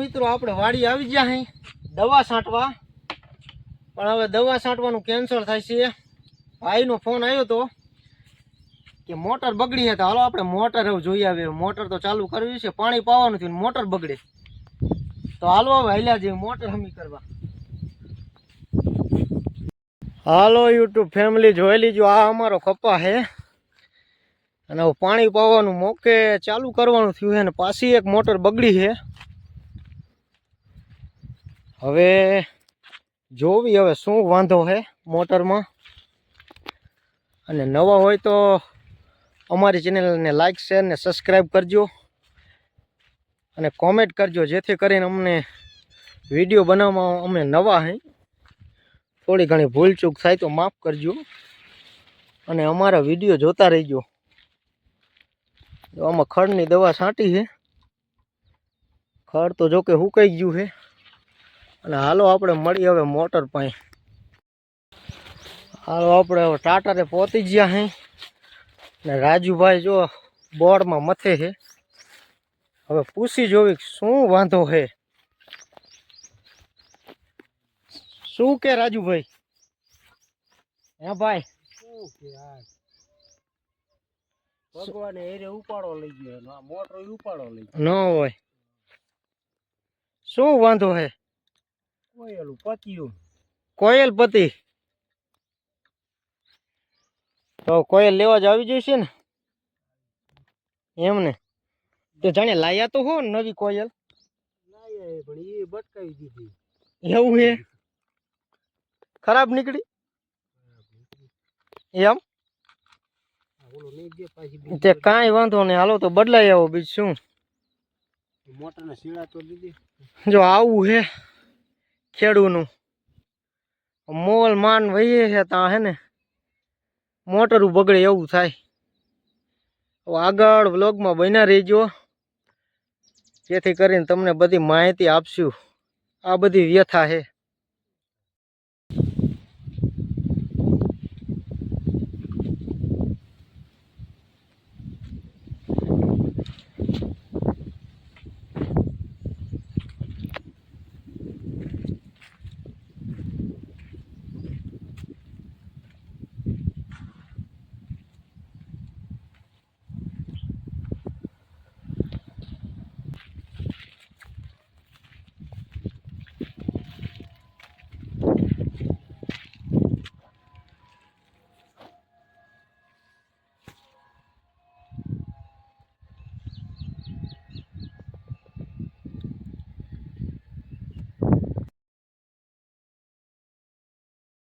મિત્રો, આપણે વાડી આવી ગયા અહીં દવા છાંટવા. પણ હવે દવા છાંટવાનું કેન્સલ થાય છે. ભાઈનો ફોન આવ્યો તો કે મોટર બગડી હતા હાલો આપણે મોટર હવે જોઈ આવીએ મોટર તો ચાલુ કરવી છે, પાણી પાવાનું થયું મોટર બગડે. તો હાલો હવે હાલ્યા જઈએ, મોટર હમી કરવા. હાલો યુટ્યુબ ફેમિલી જોઈ લીજો, આ અમારો કપા છે અને પાણી પાવાનું મોકે ચાલુ કરવાનું થયું છે અને પાછી એક મોટર બગડી છે હવે જોવી હવે શું વાંધો છે મોટરમાં. અને નવા હોય તો અમારી ચેનલને લાઈક શેર ને સબસ્ક્રાઈબ કરજો. અને કોમેન્ટ કરજો જેથી કરીને અમને વીડિયો બનાવવામાં અમે નવા હે. થોડી ઘણી ભૂલચૂક થાય તો માફ કરજો. અને અમારા વીડિયો જોતા રહીજો. આમાં ખડની દવા છાંટી છે ખડ તો જો કે હુકાઈ ગયું છે અને હાલો આપણે મળીએ હવે મોટર પાસે. હાલો આપણે હવે ટાટારે પહોંચી ગયા હે. ને રાજુભાઈ જો બોર્ડમાં મથે છે હવે પૂછી જોવી શું વાંધો છે શું કે રાજુભાઈ? હે ભાઈ? ભગવાને એરે ઉપાડો લઈ ગયો મોટરો ઉપાડો લઈ ગયો. ન હોય. શું વાંધો છે કોઈ એલું પત્યું કોયલ પતિ. તો કોયલ લેવા જ આવી જશે ને? એમને. તો જાણે લાયા તો હો નવી કોયલ. લાયા પણ એ બટકાવી દીધી. એવું હે? ખરાબ નીકળી? એમ? તે કાંઈ વાંધો નહીં. હાલો તો બદલાઈ આવો બીજું શું? મોટરના શીળા તો દીધી. જો આવું હે. ખેડૂનું. મોલ માન વહીએ છે ત્યાં હે ને, મોટરું બગડે એવું થાય. આગળ વ્લોગમાં બન્યા રહેજો. જેથી કરીને તમને બધી માહિતી આપશું. આ બધી વ્યથા છે.